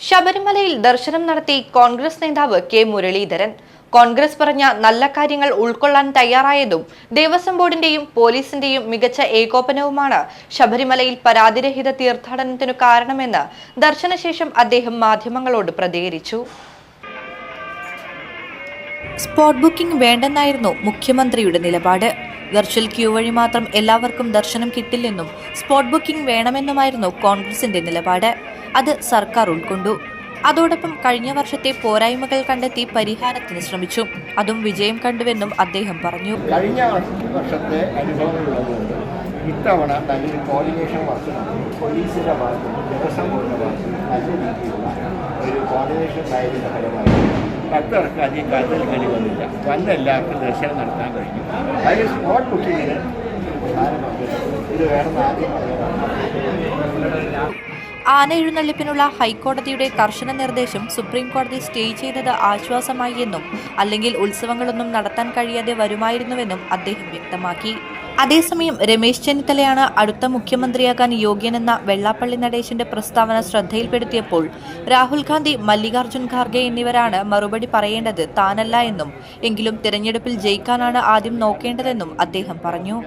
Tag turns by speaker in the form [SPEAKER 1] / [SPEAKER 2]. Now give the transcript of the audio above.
[SPEAKER 1] ശബരിമലയിൽ ദർശനം നടത്തി കോൺഗ്രസ് നേതാവ് കെ മുരളീധരൻ. കോൺഗ്രസ് പറഞ്ഞ നല്ല കാര്യങ്ങൾ ഉൾക്കൊള്ളാൻ തയ്യാറായതും ദേവസ്വം ബോർഡിന്റെയും പോലീസിന്റെയും മികച്ച ഏകോപനവുമാണ് ശബരിമലയിൽ പരാതിരഹിത തീർത്ഥാടനത്തിനു കാരണമെന്ന് ദർശനശേഷം അദ്ദേഹം മാധ്യമങ്ങളോട് പ്രതികരിച്ചു. സ്പോട്ട് ബുക്കിംഗ് വേണ്ടെന്നായിരുന്നു മുഖ്യമന്ത്രിയുടെ നിലപാട്. വെർച്വൽ ക്യൂ വഴി മാത്രം എല്ലാവർക്കും ദർശനം കിട്ടില്ലെന്നും സ്പോട്ട് ബുക്കിംഗ് വേണമെന്നുമായിരുന്നു കോൺഗ്രസിന്റെ നിലപാട്. അത് സർക്കാർ ഉൾക്കൊണ്ടു. അതോടൊപ്പം കഴിഞ്ഞ വർഷത്തെ പോരായ്മകൾ കണ്ടെത്തി പരിഹാരത്തിന് ശ്രമിച്ചു. അതും വിജയം കണ്ടുവെന്നും അദ്ദേഹം പറഞ്ഞു.
[SPEAKER 2] കഴിഞ്ഞ വർഷത്തെ അനുഭവങ്ങളുള്ളതുകൊണ്ട് ഇത്തവണ നല്ലൊരു കോർഡിനേഷൻ വർക്ക് പോലീസിന്റെ ഭാഗത്തുനിന്ന് ബോർഡിന്റെ ഭാഗത്തുനിന്ന് നല്ല രീതിയിലുള്ള ഒരു കോർഡിനേഷൻ ഉണ്ടായതിന്റെ ഫലമായി ഭക്തർക്ക് അധികം കളി വന്നില്ല. വന്ന എല്ലാവർക്കും ദർശനം നടത്താൻ കഴിഞ്ഞു. അതിൽ സ്പോട്ട് ബുക്കിങ്ങിന് ഇത് വേണമെന്ന്
[SPEAKER 1] ആന എഴുന്നള്ളിപ്പിനുള്ള ഹൈക്കോടതിയുടെ കർശന നിർദ്ദേശം സുപ്രീം കോടതി സ്റ്റേ ചെയ്തത് ആശ്വാസമായി എന്നും അല്ലെങ്കിൽ ഉത്സവങ്ങളൊന്നും നടത്താൻ കഴിയാതെ വരുമായിരുന്നുവെന്നും അദ്ദേഹം വ്യക്തമാക്കി. അതേസമയം രമേശ് ചെന്നിത്തലയാണ് അടുത്ത മുഖ്യമന്ത്രിയാകാൻ യോഗ്യനെന്ന വെള്ളാപ്പള്ളി നടേശന്റെ പ്രസ്താവന ശ്രദ്ധയിൽപ്പെടുത്തിയപ്പോൾ രാഹുൽ ഗാന്ധി മല്ലികാർജുൻ ഖാർഗെ എന്നിവരാണ് മറുപടി പറയേണ്ടത് താനല്ല എന്നും എങ്കിലും തിരഞ്ഞെടുപ്പിൽ ജയിക്കാനാണ് ആദ്യം നോക്കേണ്ടതെന്നും അദ്ദേഹം പറഞ്ഞു.